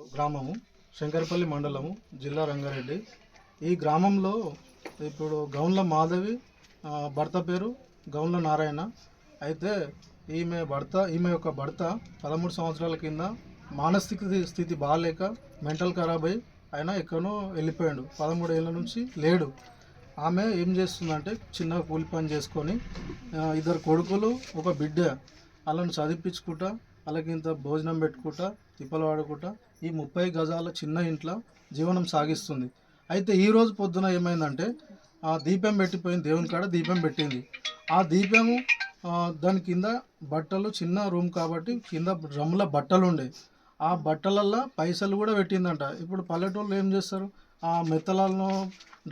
గ్రామము శంకరపల్లి మండలము జిల్లా రంగారెడ్డి. ఈ గ్రామంలో ఇప్పుడు గౌన్ల మాధవి భర్త పేరు గౌన్ల నారాయణ. అయితే ఈమె భర్త ఈమె యొక్క భర్త పదమూడు సంవత్సరాల కింద మానసిక స్థితి- బాగాలేక మెంటల్ ఖరాబ్ అయి ఆయన ఎక్కడో వెళ్ళిపోయాడు. పదమూడు ఏళ్ళ నుంచి లేడు. ఆమె ఏం చేస్తుందంటే చిన్న కూలి పని చేసుకొని ఇద్దరు కొడుకులు ఒక బిడ్డ. వాళ్ళని చదివించుకుంటా వాళ్ళకి ఇంత భోజనం పెట్టుకుంటా తిప్పలు వాడుకుంటా ఈ ముప్పై గజాల చిన్న ఇంట్లో జీవనం సాగిస్తుంది. అయితే ఈ రోజు పొద్దున ఏమైందంటే ఆ దీపం పెట్టిపోయింది దేవుని కాడ దీపం పెట్టింది. ఆ దీపము దాని కింద బట్టలు చిన్న రూమ్ కాబట్టి కింద డ్రమ్ల బట్టలు ఉండే ఆ బట్టలల్లో పైసలు కూడా పెట్టిందంట. ఇప్పుడు పల్లెటూళ్ళు ఏం చేస్తారు? ఆ మెత్తలలో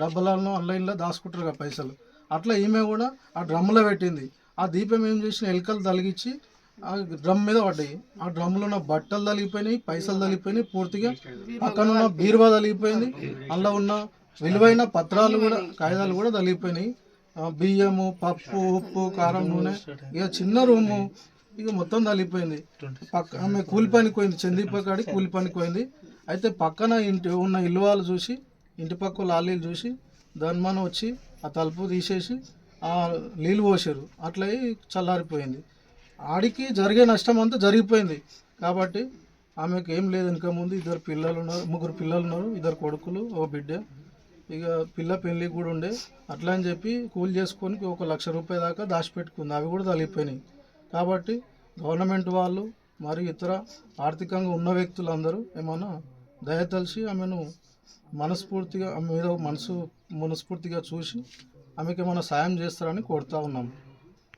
డబ్బలలో ఆన్లైన్లో దాచుకుంటారు కదా పైసలు. అట్లా ఈమె కూడా ఆ డ్రమ్ములో పెట్టింది. ఆ దీపం ఏం చేసిన ఎలుకలు తలిగించి ఆ డ్రమ్ మీద పడ్డాయి. ఆ డ్రమ్లో ఉన్న బట్టలు తలిగిపోయినాయి పైసలు తలిగిపోయినాయి పూర్తిగా. పక్కన ఉన్న బీరువా తలిగిపోయింది. అందులో ఉన్న విలువైన పత్రాలు కూడా కాగితాలు కూడా తలిగిపోయినాయి. బియ్యము పప్పు ఉప్పు కారం నూనె ఇక చిన్న రూము ఇక మొత్తం తలిగిపోయింది. పక్క ఆమె కూలి పనికి పోయింది చందీపకాడి కూలి పనికి పోయింది. అయితే పక్కన ఇంటి ఉన్న ఇల్లు వాళ్ళు చూసి ఇంటి పక్క లాలీలు చూసి ధన్మానం వచ్చి ఆ తలుపు తీసేసి ఆ నీళ్ళు పోసారు. అట్లా చల్లారిపోయింది. ఆడికి జరిగే నష్టం అంతా జరిగిపోయింది. కాబట్టి ఆమెకు ఏం లేదు. ఇంకా ముందు ఇద్దరు పిల్లలు ఉన్నారు. ముగ్గురు పిల్లలు ఉన్నారు. ఇద్దరు కొడుకులు ఓ బిడ్డ. ఇక పిల్ల పెళ్ళి కూడా ఉండే. అట్లా అని చెప్పి కూలి చేసుకొని ఒక లక్ష రూపాయల దాకా దాచిపెట్టుకుంది. అవి కూడా తగిలిపోయినాయి కాబట్టి గవర్నమెంట్ వాళ్ళు మరియు ఇతర ఆర్థికంగా ఉన్న వ్యక్తులందరూ ఏమన్నా దయతలిసి ఆమెను మనస్ఫూర్తిగా ఆమె మీద మనసు మనస్ఫూర్తిగా చూసి ఆమెకి ఏమైనా సాయం చేస్తారని కోరుతా ఉన్నాము